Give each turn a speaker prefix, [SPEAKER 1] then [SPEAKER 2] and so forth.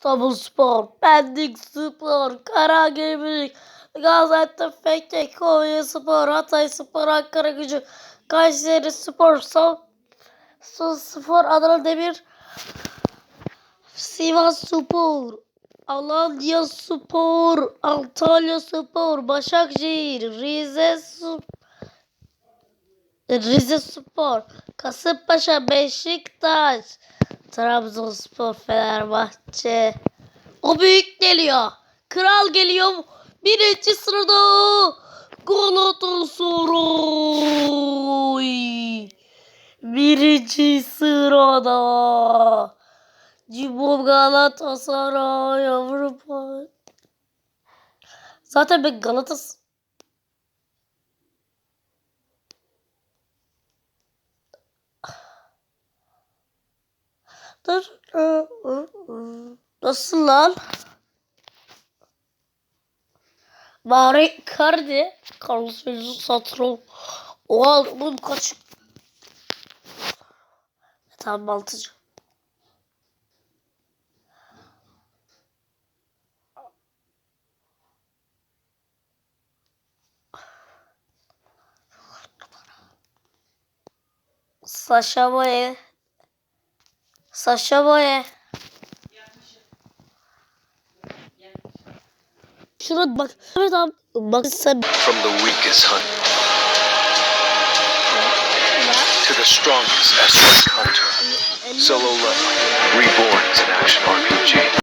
[SPEAKER 1] İstanbul Spor, Pendik Spor, Karagümrük, Gaziantep Feke, Konya Spor, Hatay Spor, Ankara Gücü, Kayseri Spor, Samsun Spor, Adana Demir, Sivas Spor, Alanya Spor, Antalya Spor, Başakşehir, Rize Spor, Rize Spor, Kasımpaşa, Beşiktaş, Trabzonspor, Fenerbahçe. O büyük geliyor. Kral geliyor. Birinci sırada Galatasaray. Birinci sırada. Cibom Galatasaray Avrupa. Zaten ben Galatasaray Dur. Nasıl lan? Bari Cardi. Carlos Veliz'in satron. Oha bunun kaç? Tamam altıcı. Sasha Boye. Sasha Boye. Şuna bak. Evet abi. Bak sen.
[SPEAKER 2] From the weakest hunt to the strongest S1 hunter. Solo level, reborn as an action RPG.